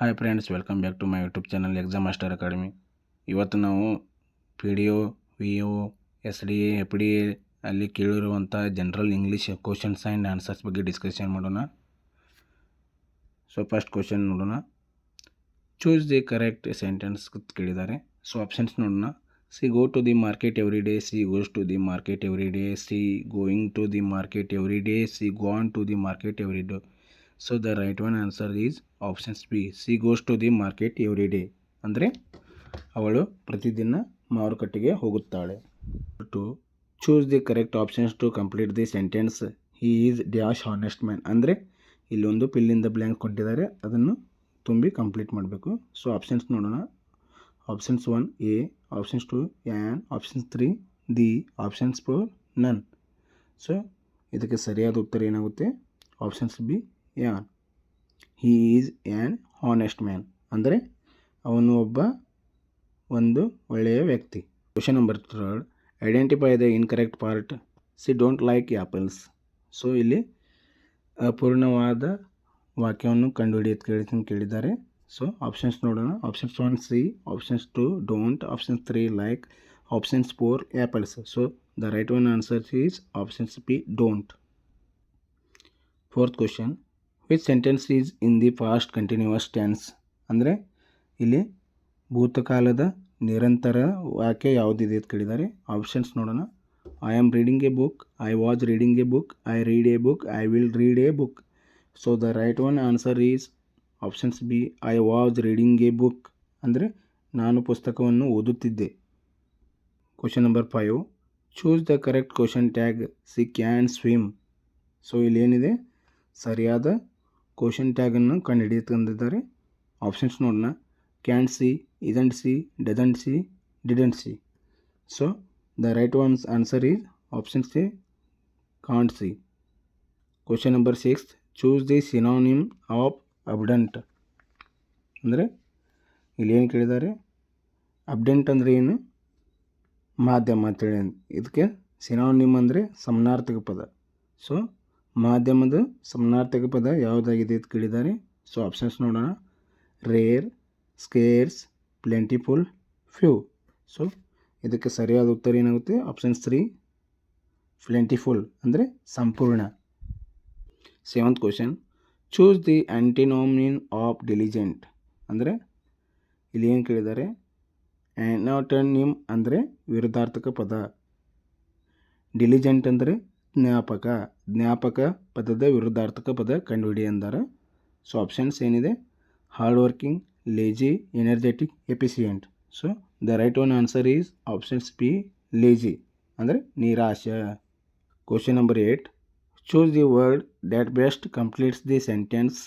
Hi friends welcome back to my YouTube channel exam master academy ಇವತ್ತು ನಾವು P D O V O S D A F D A ಅಲ್ಲಿ ಕೇಳಿರುವಂಥ general English questions and answers ಬಗ್ಗೆ discussion ಮಾಡೋಣ. So first question ನೋಡೋಣ. Choose the correct sentence ಕೇಳಿದ್ದಾರೆ. So options ನೋಡೋಣ. She go to the market every day she goes to the market every day she going to the market every day she gone to the market every day so the right one answer is options B she goes to the market every day ಅಂದರೆ ಅವಳು ಪ್ರತಿದಿನ ಮಾರುಕಟ್ಟೆಗೆ ಹೋಗುತ್ತಾಳೆ. To choose the correct options to complete the sentence he is dash honest man ಅಂದರೆ ಇಲ್ಲೊಂದು ಪಿಲ್ಲಿಂದ blank ಕೊಟ್ಟಿದ್ದಾರೆ. ಅದನ್ನು ತುಂಬಿ complete ಮಾಡಬೇಕು. ಸೊ ಆಪ್ಷನ್ಸ್ ನೋಡೋಣ. Options one a options two an options three the options four none so ಇದಕ್ಕೆ ಸರಿಯಾದ ಉತ್ತರ ಏನಾಗುತ್ತೆ? Options B an he is an honest man ಅಂದರೆ ಅವನು ಒಬ್ಬ ಒಂದು ಒಳ್ಳೆಯ ವ್ಯಕ್ತಿ. Question number third identify the incorrect part she don't like apples so ಇಲ್ಲಿ ಅಪೂರ್ಣವಾದ ವಾಕ್ಯವನ್ನು ಕಂಡುಹಿಡಿಯೋದು ಕೇಳಿ ಕೇಳಿದ್ದಾರೆ. ಸೊ ಆಪ್ಷನ್ಸ್ ನೋಡೋಣ. Options one she options two don't options three like options four apples so the right one answer is options B don't fourth question which sentence is in the past continuous tense ಅಂದರೆ ಇಲ್ಲಿ ಭೂತಕಾಲದ ನಿರಂತರ ವಾಕ್ಯ ಯಾವುದಿದೆ ಅಂತ ಕೇಳಿದ್ದಾರೆ. Options ನೋಡೋಣ. I am reading a book I was reading a book I read a book I will read a book so the right one answer is options B I was reading a book ಅಂದರೆ ನಾನು ಪುಸ್ತಕವನ್ನು ಓದುತ್ತಿದ್ದೆ. Question number five choose the correct question tag she can swim so ಇಲ್ಲೇನಿದೆ? ಸರಿಯಾದ question ಟ್ಯಾಗನ್ನು ಕಂಡುಹಿಡಿಯ ತಂದಿದ್ದಾರೆ options ನೋಡೋಣ. Can she isn't she doesn't she didn't she so the right ones answer is option C can't she question number six choose the synonym of abundant ಅಂದರೆ, ಇಲ್ಲಿ ಏನು ಕೇಳಿದ್ದಾರೆ? ಅಬ್ಡೆಂಟ್ ಅಂದರೆ ಏನು? ಮಾಧ್ಯಮ ಅಂತೇಳಿ ಇದಕ್ಕೆ ಸಿನಾನಿಮ್ ಅಂದರೆ ಸಮನಾರ್ಥಕ ಪದ. ಸೊ ಮಾಧ್ಯಮದ ಸಮನಾರ್ಥಕ ಪದ ಯಾವುದಾಗಿದೆ ಅಂತ ಕೇಳಿದ್ದಾರೆ. ಸೊ ಆಪ್ಷನ್ಸ್ ನೋಡೋಣ. Rare scarce plentiful few so ಇದಕ್ಕೆ ಸರಿಯಾದ ಉತ್ತರ ಏನಾಗುತ್ತೆ? ಆಪ್ಷನ್ಸ್ ತ್ರೀ ಪ್ಲೆಂಟಿಫುಲ್ ಅಂದರೆ ಸಂಪೂರ್ಣ. Seventh question choose the antonym of diligent ಅಂದರೆ ಇಲ್ಲಿ ಏನು ಕೇಳಿದ್ದಾರೆ? ಆ್ಯನೋಟನಿಮ್ ಅಂದರೆ ವಿರುದ್ಧಾರ್ಥಕ ಪದ. ಡಿಲಿಜೆಂಟ್ ಅಂದರೆ ಜ್ಞಾಪಕ. ಜ್ಞಾಪಕ ಪದದ ವಿರುದ್ಧಾರ್ಥಕ ಪದ ಕಂಡುಹಿಡಿ ಎಂದರೆ. ಸೊ ಆಪ್ಷನ್ಸ್ ಏನಿದೆ? Hard working lazy energetic efficient so the right one answer is options B lazy ಅಂದರೆ ನಿರಾಶ. Question number eight choose the word that best completes the sentence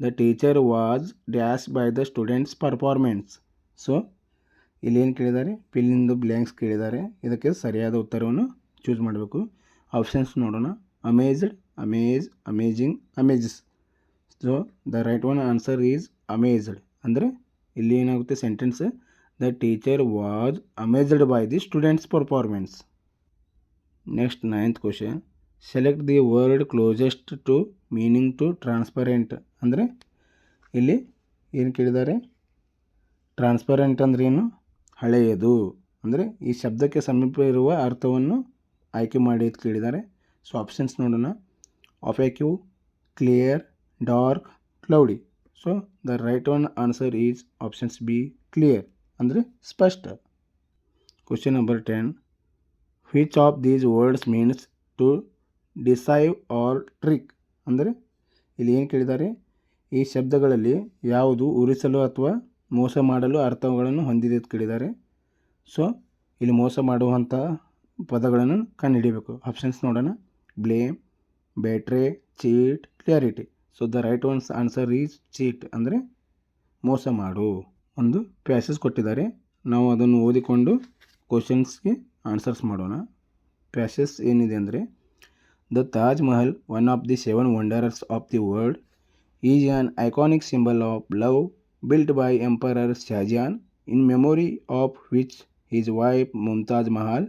the teacher was dash by the students performance so ಇಲ್ಲೇನು ಕೇಳಿದ್ದಾರೆ ಪಿಲ್ಲಿಂದು blanks ಕೇಳಿದ್ದಾರೆ ಇದಕ್ಕೆ ಸರಿಯಾದ ಉತ್ತರವನ್ನು choose ಮಾಡಬೇಕು. Options ನೋಡೋಣ. Amazed amaze amazing amazes so the right one answer is amazed ಅಂದರೆ ಇಲ್ಲಿ ಏನಾಗುತ್ತೆ sentence the teacher was amazed by the students performance next ninth question select the word closest to meaning to transparent ಅಂದರೆ ಇಲ್ಲಿ ಏನು ಕೇಳಿದ್ದಾರೆ? Transparent ಅಂದ್ರೆ ಏನು? ಹಳೆಯದು. ಅಂದರೆ ಈ ಶಬ್ದಕ್ಕೆ ಸಮೀಪ ಇರುವ ಅರ್ಥವನ್ನು ಆಯ್ಕೆ ಮಾಡಿ ಕೇಳಿದ್ದಾರೆ. ಸೊ ಆಪ್ಷನ್ಸ್ ನೋಡೋಣ opaque clear dark cloudy so the right one answer is options B clear ಅಂದರೆ ಸ್ಪಷ್ಟ. Question number ten which of these words means to deceive or trick ಅಂದರೆ ಇಲ್ಲಿ ಏನು ಕೇಳಿದ್ದಾರೆ? ಈ ಶಬ್ದಗಳಲ್ಲಿ ಯಾವುದು ಉರಿಸಲು ಅಥವಾ ಮೋಸ ಮಾಡಲು ಅರ್ಥಗಳನ್ನು ಹೊಂದಿದೆ ಅಂತ ಕೇಳಿದ್ದಾರೆ. ಸೊ ಇಲ್ಲಿ ಮೋಸ ಮಾಡುವಂಥ ಪದಗಳನ್ನು ಕಂಡುಹಿಡಿಯಬೇಕು ಆಪ್ಷನ್ಸ್ ನೋಡೋಣ. Blame betray cheat clarity so the right ones answer is cheat ಅಂದರೆ ಮೋಸ ಮಾಡು ಒಂದು ಪ್ಯಾಸಸ್ ಕೊಟ್ಟಿದ್ದಾರೆ. ನಾವು ಅದನ್ನು ಓದಿಕೊಂಡು ಕ್ವಶನ್ಸ್ಗೆ ಆನ್ಸರ್ಸ್ ಮಾಡೋಣ. ಪ್ಯಾಸಸ್ ಏನಿದೆ ಅಂದರೆ the Taj Mahal one of the seven wonders of the world is an iconic symbol of love built by emperor Shahjahan in memory of which is wife Mumtaz Mahal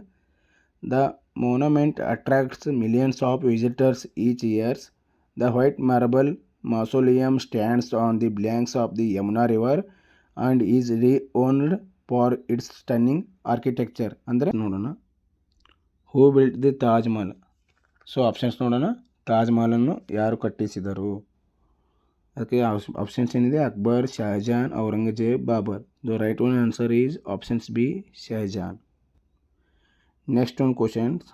The monument attracts millions of visitors each year. The white marble mausoleum stands on the banks of the Yamuna River and is renowned for its stunning architecture. ಅಂದರೆ ನೋಡೋಣ who built the Taj Mahal so options ನೋಡೋಣ ತಾಜ್ ಮಹಲನ್ನು ಯಾರು ಕಟ್ಟಿಸಿದರು ಅದಕ್ಕೆ options ಏನಿದೆ Akbar Shahjahan Aurangzeb Babur the right one answer is options B Shahjahan next one questions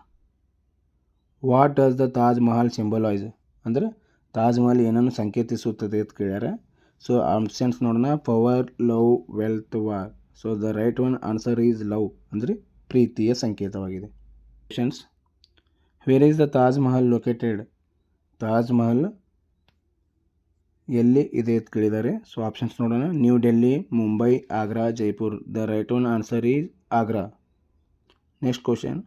what does the Taj Mahal symbolize ಅಂದರೆ ತಾಜ್ ಮಹಲ್ ಏನನ್ನು ಸಂಕೇತಿಸುತ್ತದೆ ಅಂತ ಕೇಳ್ಯಾರ. ಸೊ ಆಪ್ಷನ್ಸ್ ನೋಡೋಣ. Power love wealth war so the right one answer is love ಅಂದರೆ ಪ್ರೀತಿಯ ಸಂಕೇತವಾಗಿದೆ. Questions where is the Taj Mahal located Taj Mahal ಎಲ್ಲಿ ಇದೆ ಅಂತ ಕೇಳಿದ್ದಾರೆ ಸೊ ಆಪ್ಷನ್ಸ್ ನೋಡೋಣ. New Delhi Mumbai Agra Jaipur the right one answer is Agra next question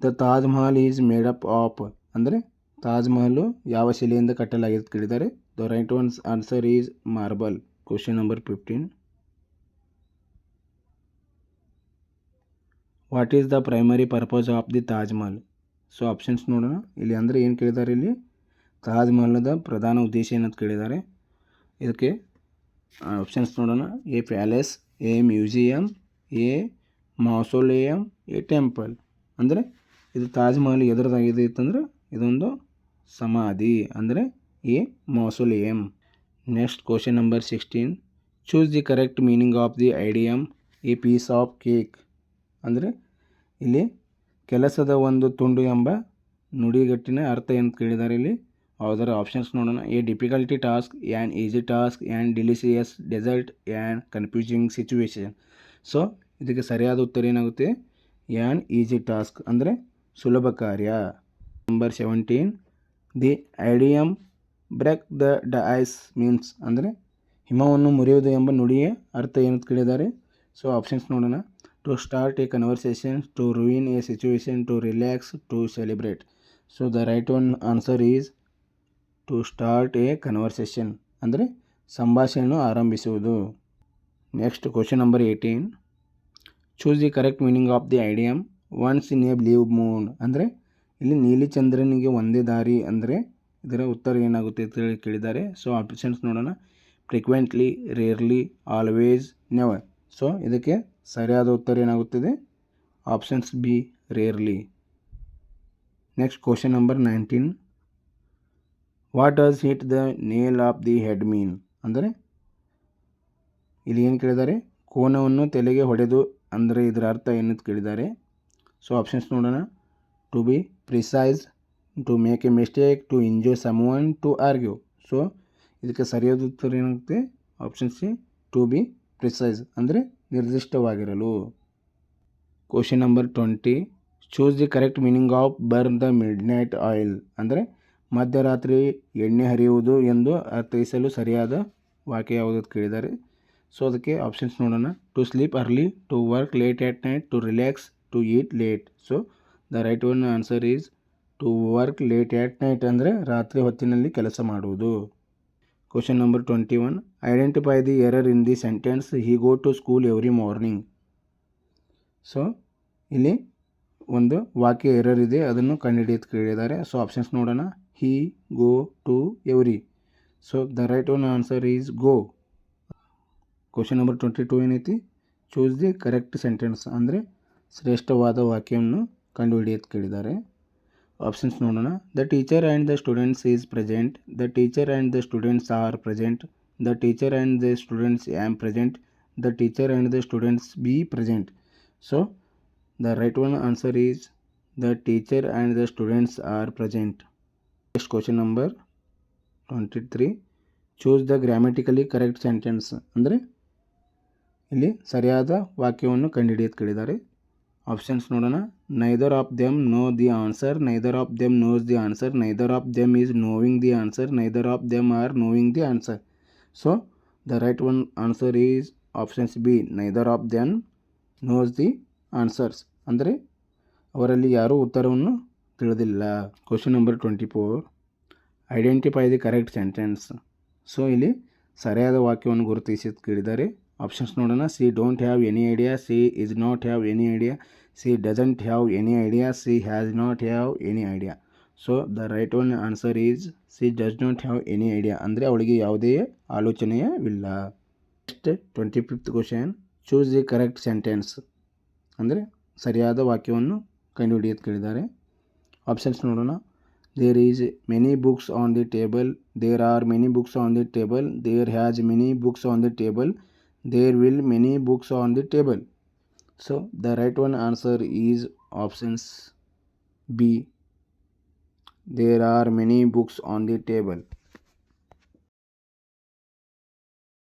the Taj Mahal is up of ಅಂದರೆ ತಾಜ್ ಮಹಲು ಯಾವ ಶಿಲೆಯಿಂದ ಕಟ್ಟಲಾಗಿದೆ ಕೇಳಿದ್ದಾರೆ the right ones answer is marble question number fifteen what is the primary purpose of the Taj Mahal so options ನೋಡೋಣ. ಇಲ್ಲಿ ಅಂದರೆ ಏನು ಕೇಳಿದ್ದಾರೆ ಇಲ್ಲಿ? ತಾಜ್ ಮಹಲ್ದ ಪ್ರಧಾನ ಉದ್ದೇಶ ಏನಂತ ಕೇಳಿದ್ದಾರೆ ಇದಕ್ಕೆ ಆಪ್ಷನ್ಸ್ ನೋಡೋಣ. A palace a museum a mausoleum a temple. ಅಂದರೆ ಇದು ತಾಜ್ ಮಹಲ್ ಎದುರದಾಗಿದೆ ಅಂತಂದ್ರೆ ಇದೊಂದು ಸಮಾಧಿ. ಅಂದರೆ a mausoleum. Next question number sixteen choose the correct meaning of the idiom a piece of cake ಅಂದರೆ ಇಲ್ಲಿ ಕೆಲಸದ ಒಂದು ತುಂಡು ಎಂಬ ನುಡಿಗಟ್ಟಿನ ಅರ್ಥ ಏನು ಕೇಳಿದ್ದಾರೆ ಇಲ್ಲಿ? ಅದರ ಆಪ್ಷನ್ಸ್ ನೋಡೋಣ. A difficulty task and easy task and delicious dessert and confusing situation so ಇದಕ್ಕೆ ಸರಿಯಾದ ಉತ್ತರ ಏನಾಗುತ್ತೆ? ಯಾನ್ ಈಸಿ ಟಾಸ್ಕ್ ಅಂದರೆ ಸುಲಭ ಕಾರ್ಯ. Number seventeen the idiom break the the ice means ಅಂದರೆ ಹಿಮವನ್ನು ಮುರಿಯುವುದು ಎಂಬ ನುಡಿಯ ಅರ್ಥ ಏನು ಕೇಳಿದ್ದಾರೆ? ಸೊ ಆಪ್ಷನ್ಸ್ ನೋಡೋಣ. To start a conversation to ruin a situation to relax to celebrate so the right one answer is to start a conversation ಅಂದರೆ ಸಂಭಾಷಣೆಯನ್ನು ಆರಂಭಿಸುವುದು. Next question number eighteen choose the correct meaning of the idiom once in a blue moon ಅಂದರೆ ಇಲ್ಲಿ ನೀಲಿ ಚಂದ್ರನಿಗೆ ಒಂದೇ ದಾರಿ ಅಂದರೆ ಇದರ ಉತ್ತರ ಏನಾಗುತ್ತೆ ಅಂತ ಹೇಳಿ ಕೇಳಿದ್ದಾರೆ. ಸೊ ಆಪ್ಷನ್ಸ್ ನೋಡೋಣ. Frequently rarely always never so ಇದಕ್ಕೆ ಸರಿಯಾದ ಉತ್ತರ ಏನಾಗುತ್ತದೆ? Options B rarely next question number nineteen what does hit the nail of the head mean ಅಂದರೆ ಇಲ್ಲಿ ಏನು ಕೇಳಿದ್ದಾರೆ? ಕೋನವನ್ನು ತಲೆಗೆ ಹೊಡೆದು ಅಂದರೆ ಇದರ ಅರ್ಥ ಏನಂತ ಕೇಳಿದ್ದಾರೆ. ಸೊ ಆಪ್ಷನ್ಸ್ ನೋಡೋಣ. To be precise to make a mistake to enjoy someone to argue so ಇದಕ್ಕೆ ಸರಿಯಾದ ಉತ್ತರ ಏನಾಗುತ್ತೆ? Option C to be precise ಅಂದರೆ ನಿರ್ದಿಷ್ಟವಾಗಿರಲು. Question number twenty choose the correct meaning of burn the midnight oil ಅಂದರೆ ಮಧ್ಯರಾತ್ರಿ ಎಣ್ಣೆ ಹರಿಯುವುದು ಎಂದು ಅರ್ಥೈಸಲು ಸರಿಯಾದ ವಾಕ್ಯ ಯಾವುದು ಅಂತ ಕೇಳಿದ್ದಾರೆ. ಸೊ ಅದಕ್ಕೆ ಆಪ್ಷನ್ಸ್ ನೋಡೋಣ. To sleep early to work late at night to relax to eat late so the right one answer is to work late at night ಅಂದರೆ ರಾತ್ರಿ ಹೊತ್ತಿನಲ್ಲಿ ಕೆಲಸ ಮಾಡುವುದು. Question number twenty one identify the error in the sentence he go to school every morning so ಇಲ್ಲಿ ಒಂದು ವಾಕ್ಯ error ಇದೆ. ಅದನ್ನು ಕಂಡುಹಿಡಿಯೋದು ಕೇಳಿದ್ದಾರೆ. ಸೊ ಆಪ್ಷನ್ಸ್ ನೋಡೋಣ. He go to every so the right one answer is go question number twenty two ಏನೈತಿ? Choose the correct sentence ಅಂದರೆ ಶ್ರೇಷ್ಠವಾದ ವಾಕ್ಯವನ್ನು ಕಂಡುಹಿಡಿಯೋದು ಕೇಳಿದ್ದಾರೆ. ಆಪ್ಷನ್ಸ್ ನೋಡೋಣ. The teacher and the students is present the teacher and the students are present the teacher and the students am present the teacher and the students be present so the right one answer is the teacher and the students are present next question number twenty three choose the grammatically correct sentence ಅಂದರೆ ಇಲ್ಲಿ ಸರಿಯಾದ ವಾಕ್ಯವನ್ನು ಕಂಡುಹಿಡಿಯೋದು ಕೇಳಿದ್ದಾರೆ. Options ನೋಡೋಣ. Neither of them know the answer neither of them knows the answer neither of them is knowing the answer neither of them are knowing the answer so the right one answer is options B neither of them knows the answers ಅಂದರೆ ಅವರಲ್ಲಿ ಯಾರೂ ಉತ್ತರವನ್ನು ತಿಳಿದಿಲ್ಲ. Question number twenty four identify the correct sentence so ಇಲ್ಲಿ ಸರಿಯಾದ ವಾಕ್ಯವನ್ನು ಗುರುತಿಸಿ ಕೇಳಿದ್ದಾರೆ. ಆಪ್ಷನ್ಸ್ ನೋಡೋಣ. She don't have any idea she is not have any idea she doesn't have any idea she has not have any idea so the right one answer is she does not have any idea ಅಂದರೆ ಅವಳಿಗೆ ಯಾವುದೇ ಆಲೋಚನೆಯವಿಲ್ಲ next twenty fifth question choose the correct sentence ಅಂದರೆ ಸರಿಯಾದ ವಾಕ್ಯವನ್ನು ಕಂಡುಹಿಡಿಯೋದು ಕೇಳಿದ್ದಾರೆ. Options ನೋಡೋಣ. There is many books on the table there are many books on the table there has many books on the table there will many books on the table. So the right one answer is options b. There are many books on the table.